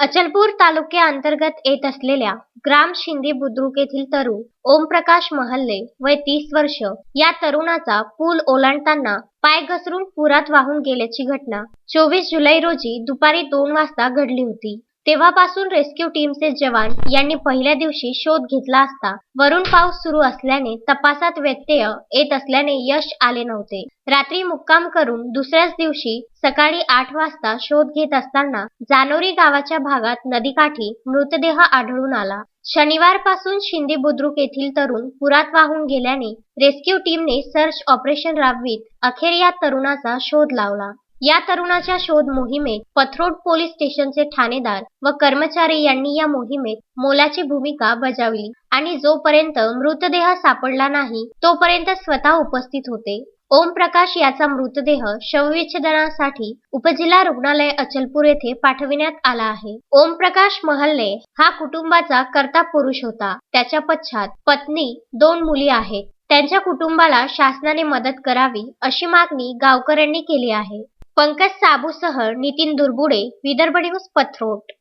अचलपूर तालुक्याअंतर्गत येत असलेल्या ग्राम शिंदे बुद्रुक येथील तरुण ओमप्रकाश महल्ले वय तीस वर्ष या तरुणाचा पूल ओलांडताना पाय घसरून पुरात वाहून गेल्याची घटना चोवीस जुलै रोजी दुपारी दोन वाजता घडली होती. तेव्हापासून रेस्क्यू टीमचे जवान यांनी पहिल्या दिवशी शोध घेतला असता वरून पाऊस सुरू असल्याने तपासात व्यत्यय येत असल्याने यश आले नव्हते. रात्री मुक्काम करून दुसऱ्याच दिवशी सकाळी आठ वाजता शोध घेत असताना जानोरी गावाच्या भागात नदीकाठी मृतदेह आढळून आला. शनिवारपासून शिंदे बुद्रुक येथील तरुण पुरात वाहून गेल्याने रेस्क्यू टीमने सर्च ऑपरेशन राबवित अखेर या तरुणाचा शोध लावला. या तरुणाच्या शोध मोहिमेत पथरोड पोलीस स्टेशनचे ठाणेदार व कर्मचारी यांनी या मोहिमेत मोलाची भूमिका बजावली आणि जोपर्यंत मृतदेह सापडला नाही तोपर्यंत स्वतः उपस्थित होते. ओमप्रकाश याचा मृतदेह शवविच्छेदनासाठी उपजिल्हा रुग्णालय अचलपूर येथे पाठविण्यात आला आहे. ओमप्रकाश महल्ले हा कुटुंबाचा कर्ता पुरुष होता. त्याच्या पश्चात पत्नी दोन मुली आहेत. त्यांच्या कुटुंबाला शासनाने मदत करावी अशी मागणी गावकऱ्यांनी केली आहे. पंकज साबूसह नितीन दुर्गुडे, विदर्भ न्यूज पथरोट.